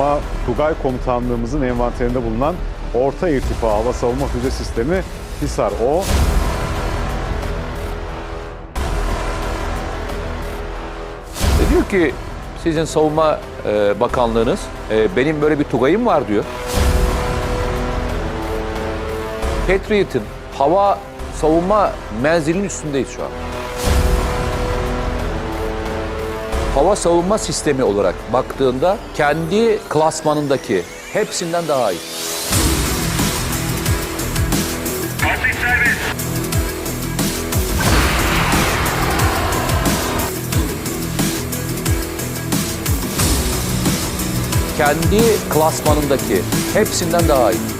savunma Tugay Komutanlığımızın envanterinde bulunan orta irtifa hava savunma füze sistemi Hisar O. E diyor ki sizin savunma e, bakanlığınız e, benim böyle bir tugayım var diyor. Patriot'ın hava savunma menzilinin üstündeyiz şu an. Hava savunma sistemi olarak baktığında kendi klasmanındaki hepsinden daha iyi. Atış serbest. Kendi klasmanındaki hepsinden daha iyi.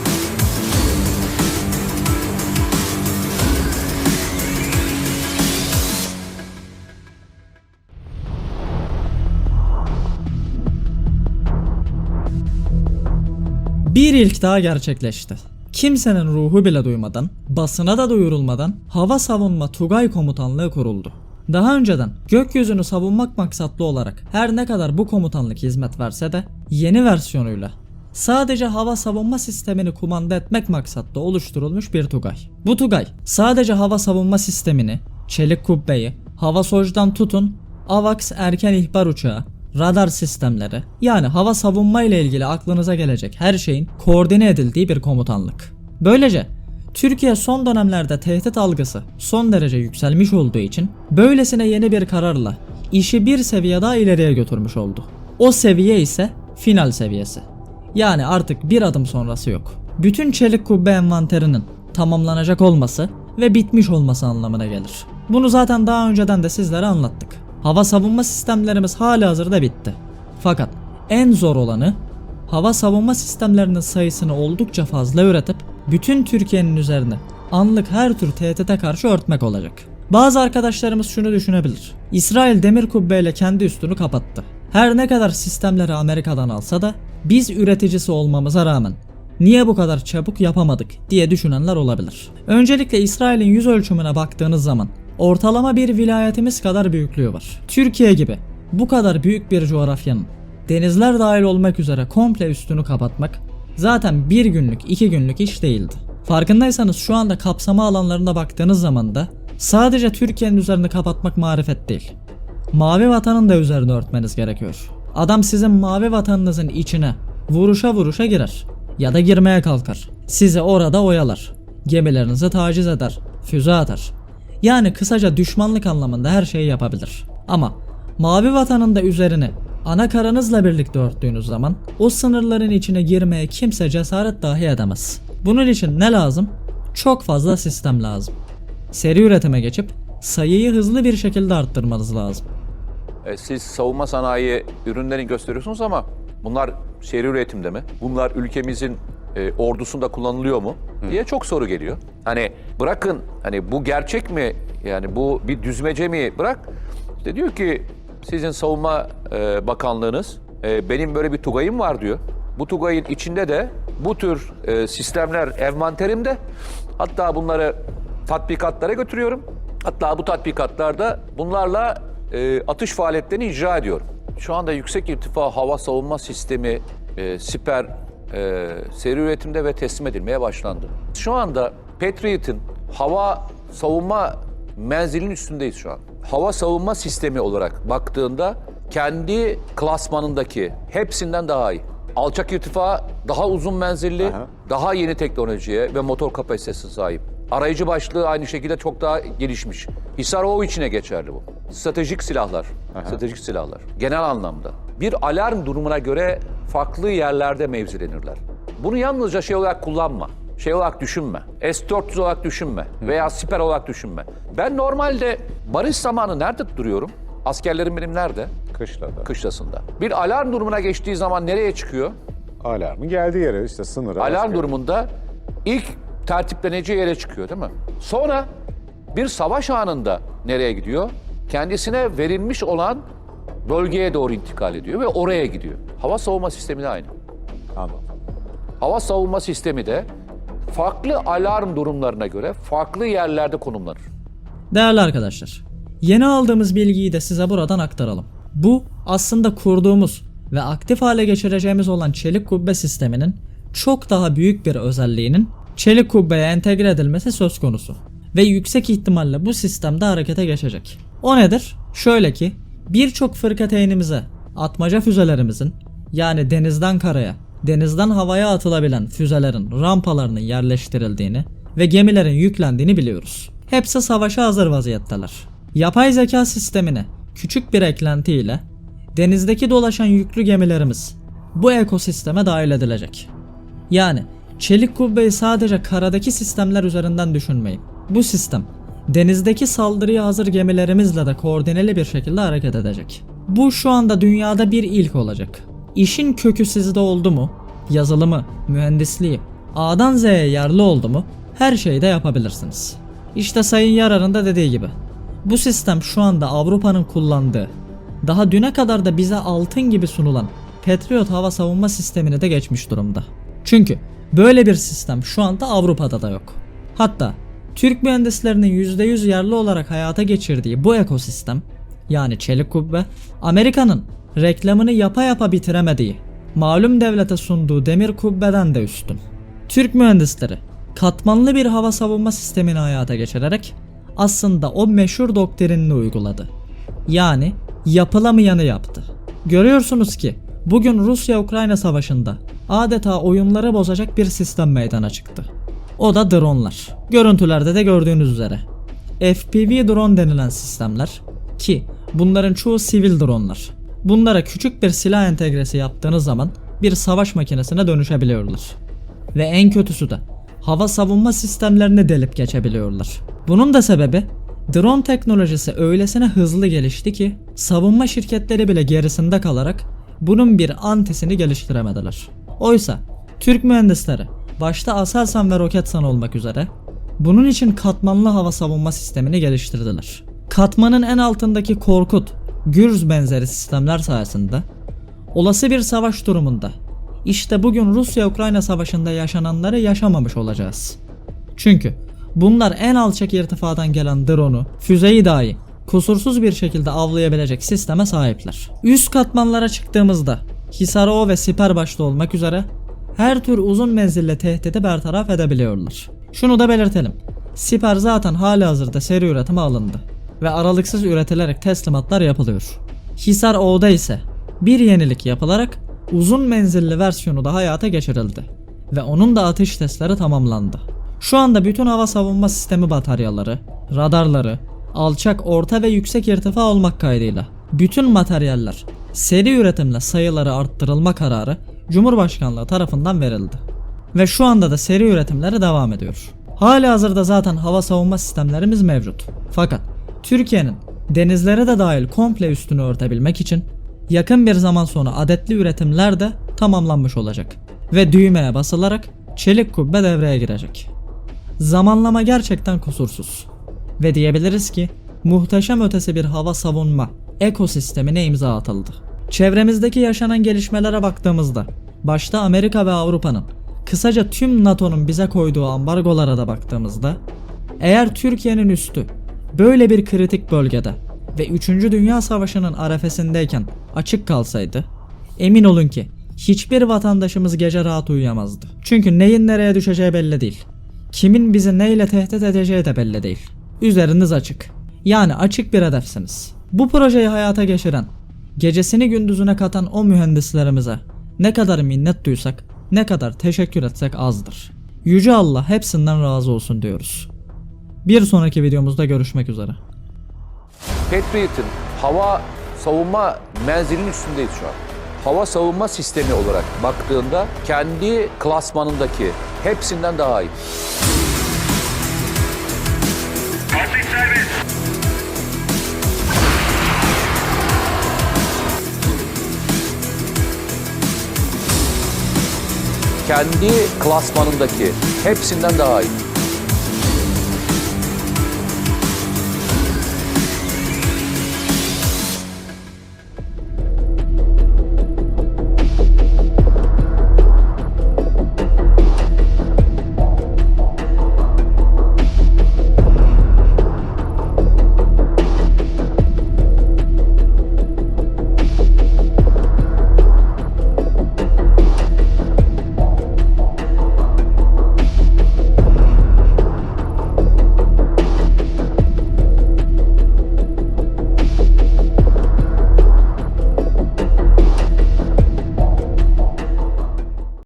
Bir ilk daha gerçekleşti. Kimsenin ruhu bile duymadan, basına da duyurulmadan Hava Savunma Tugay Komutanlığı kuruldu. Daha önceden gökyüzünü savunmak maksatlı olarak her ne kadar bu komutanlık hizmet verse de yeni versiyonuyla sadece hava savunma sistemini kumanda etmek maksatlı oluşturulmuş bir Tugay. Bu Tugay sadece hava savunma sistemini, çelik kubbeyi, hava sojdan tutun, AVAX erken ihbar uçağı, radar sistemleri yani hava savunma ile ilgili aklınıza gelecek her şeyin koordine edildiği bir komutanlık. Böylece Türkiye son dönemlerde tehdit algısı son derece yükselmiş olduğu için böylesine yeni bir kararla işi bir seviye daha ileriye götürmüş oldu. O seviye ise final seviyesi. Yani artık bir adım sonrası yok. Bütün çelik kubbe envanterinin tamamlanacak olması ve bitmiş olması anlamına gelir. Bunu zaten daha önceden de sizlere anlattık. Hava savunma sistemlerimiz hala hazırda bitti. Fakat en zor olanı hava savunma sistemlerinin sayısını oldukça fazla üretip bütün Türkiye'nin üzerine anlık her tür tehdite karşı örtmek olacak. Bazı arkadaşlarımız şunu düşünebilir. İsrail demir kubbeyle kendi üstünü kapattı. Her ne kadar sistemleri Amerika'dan alsa da biz üreticisi olmamıza rağmen niye bu kadar çabuk yapamadık diye düşünenler olabilir. Öncelikle İsrail'in yüz ölçümüne baktığınız zaman ortalama bir vilayetimiz kadar büyüklüğü var. Türkiye gibi bu kadar büyük bir coğrafyanın denizler dahil olmak üzere komple üstünü kapatmak zaten bir günlük iki günlük iş değildi. Farkındaysanız şu anda kapsama alanlarına baktığınız zaman da sadece Türkiye'nin üzerini kapatmak marifet değil. Mavi vatanın da üzerini örtmeniz gerekiyor. Adam sizin mavi vatanınızın içine vuruşa vuruşa girer ya da girmeye kalkar. Sizi orada oyalar. Gemilerinizi taciz eder, füze atar. Yani kısaca düşmanlık anlamında her şeyi yapabilir. Ama mavi vatanın da üzerini ana karanızla birlikte örttüğünüz zaman o sınırların içine girmeye kimse cesaret dahi edemez. Bunun için ne lazım? Çok fazla sistem lazım. Seri üretime geçip sayıyı hızlı bir şekilde arttırmanız lazım. E, siz savunma sanayi ürünlerini gösteriyorsunuz ama bunlar seri üretimde mi? Bunlar ülkemizin e, ordusunda kullanılıyor mu? diye çok soru geliyor. Hani bırakın hani bu gerçek mi? Yani bu bir düzmece mi? Bırak. İşte diyor ki sizin savunma e, bakanlığınız e, benim böyle bir tugayım var diyor. Bu tugayın içinde de bu tür e, sistemler envanterimde. Hatta bunları tatbikatlara götürüyorum. Hatta bu tatbikatlarda bunlarla e, atış faaliyetlerini icra ediyorum. Şu anda yüksek irtifa hava savunma sistemi e, siper e, seri üretimde ve teslim edilmeye başlandı. Şu anda Patriot'ın hava savunma menzilinin üstündeyiz şu an. Hava savunma sistemi olarak baktığında kendi klasmanındaki hepsinden daha iyi. Alçak irtifa daha uzun menzilli, Aha. daha yeni teknolojiye ve motor kapasitesi sahip. Arayıcı başlığı aynı şekilde çok daha gelişmiş. Hisar O içine geçerli bu. Stratejik silahlar, stratejik silahlar. Genel anlamda. Bir alarm durumuna göre farklı yerlerde mevzilenirler. Bunu yalnızca şey olarak kullanma. Şey olarak düşünme. S-400 olarak düşünme. Veya siper olarak düşünme. Ben normalde barış zamanı nerede duruyorum? Askerlerim benim nerede? Kışlada. Kışlasında. Bir alarm durumuna geçtiği zaman nereye çıkıyor? Alarmın geldiği yere işte sınıra. Alarm asker. durumunda ilk tertipleneceği yere çıkıyor değil mi? Sonra bir savaş anında nereye gidiyor? Kendisine verilmiş olan bölgeye doğru intikal ediyor ve oraya gidiyor. Hava savunma sistemi de aynı. Anladım. Hava savunma sistemi de farklı alarm durumlarına göre farklı yerlerde konumlanır. Değerli arkadaşlar, yeni aldığımız bilgiyi de size buradan aktaralım. Bu aslında kurduğumuz ve aktif hale geçireceğimiz olan çelik kubbe sisteminin çok daha büyük bir özelliğinin çelik kubbeye entegre edilmesi söz konusu. Ve yüksek ihtimalle bu sistemde harekete geçecek. O nedir? Şöyle ki birçok fırkateynimize, atmaca füzelerimizin yani denizden karaya, denizden havaya atılabilen füzelerin rampalarının yerleştirildiğini ve gemilerin yüklendiğini biliyoruz. Hepsi savaşa hazır vaziyetteler. Yapay zeka sistemine küçük bir eklenti ile denizdeki dolaşan yüklü gemilerimiz bu ekosisteme dahil edilecek. Yani çelik kubbeyi sadece karadaki sistemler üzerinden düşünmeyin. Bu sistem denizdeki saldırıya hazır gemilerimizle de koordineli bir şekilde hareket edecek. Bu şu anda dünyada bir ilk olacak. İşin kökü sizde oldu mu? Yazılımı, mühendisliği, A'dan Z'ye yerli oldu mu? Her şeyi de yapabilirsiniz. İşte Sayın Yarar'ın da dediği gibi. Bu sistem şu anda Avrupa'nın kullandığı, daha düne kadar da bize altın gibi sunulan Patriot hava savunma sistemini de geçmiş durumda. Çünkü böyle bir sistem şu anda Avrupa'da da yok. Hatta Türk mühendislerinin %100 yerli olarak hayata geçirdiği bu ekosistem yani çelik kubbe Amerika'nın reklamını yapa yapa bitiremediği malum devlete sunduğu demir kubbeden de üstün. Türk mühendisleri katmanlı bir hava savunma sistemini hayata geçirerek aslında o meşhur doktrinini uyguladı. Yani yapılamayanı yaptı. Görüyorsunuz ki bugün Rusya-Ukrayna savaşında adeta oyunları bozacak bir sistem meydana çıktı. O da dronlar. Görüntülerde de gördüğünüz üzere. FPV drone denilen sistemler ki bunların çoğu sivil dronlar. Bunlara küçük bir silah entegresi yaptığınız zaman bir savaş makinesine dönüşebiliyorlar. Ve en kötüsü de hava savunma sistemlerini delip geçebiliyorlar. Bunun da sebebi drone teknolojisi öylesine hızlı gelişti ki savunma şirketleri bile gerisinde kalarak bunun bir antisini geliştiremediler. Oysa Türk mühendisleri başta Aselsan ve Roketsan olmak üzere bunun için katmanlı hava savunma sistemini geliştirdiler. Katmanın en altındaki Korkut, Gürz benzeri sistemler sayesinde olası bir savaş durumunda işte bugün Rusya-Ukrayna savaşında yaşananları yaşamamış olacağız. Çünkü bunlar en alçak irtifadan gelen drone'u, füzeyi dahi kusursuz bir şekilde avlayabilecek sisteme sahipler. Üst katmanlara çıktığımızda Hisaro ve Siper başta olmak üzere her tür uzun menzilli tehdidi bertaraf edebiliyorlar. Şunu da belirtelim. Siper zaten hali hazırda seri üretime alındı ve aralıksız üretilerek teslimatlar yapılıyor. Hisar O'da ise bir yenilik yapılarak uzun menzilli versiyonu da hayata geçirildi ve onun da atış testleri tamamlandı. Şu anda bütün hava savunma sistemi bataryaları, radarları, alçak, orta ve yüksek irtifa olmak kaydıyla bütün materyaller seri üretimle sayıları arttırılma kararı Cumhurbaşkanlığı tarafından verildi. Ve şu anda da seri üretimleri devam ediyor. Hali hazırda zaten hava savunma sistemlerimiz mevcut. Fakat Türkiye'nin denizlere de dahil komple üstünü örtebilmek için yakın bir zaman sonra adetli üretimler de tamamlanmış olacak. Ve düğmeye basılarak çelik kubbe devreye girecek. Zamanlama gerçekten kusursuz. Ve diyebiliriz ki muhteşem ötesi bir hava savunma ekosistemine imza atıldı. Çevremizdeki yaşanan gelişmelere baktığımızda başta Amerika ve Avrupa'nın kısaca tüm NATO'nun bize koyduğu ambargolara da baktığımızda eğer Türkiye'nin üstü böyle bir kritik bölgede ve 3. Dünya Savaşı'nın arefesindeyken açık kalsaydı emin olun ki hiçbir vatandaşımız gece rahat uyuyamazdı. Çünkü neyin nereye düşeceği belli değil. Kimin bizi neyle tehdit edeceği de belli değil. Üzeriniz açık. Yani açık bir hedefsiniz. Bu projeyi hayata geçiren, gecesini gündüzüne katan o mühendislerimize ne kadar minnet duysak, ne kadar teşekkür etsek azdır. Yüce Allah hepsinden razı olsun diyoruz. Bir sonraki videomuzda görüşmek üzere. Patriot'ın hava savunma menzilinin üstündeyiz şu an. Hava savunma sistemi olarak baktığında kendi klasmanındaki hepsinden daha iyi. Atış serbest. Kendi klasmanındaki hepsinden daha iyi.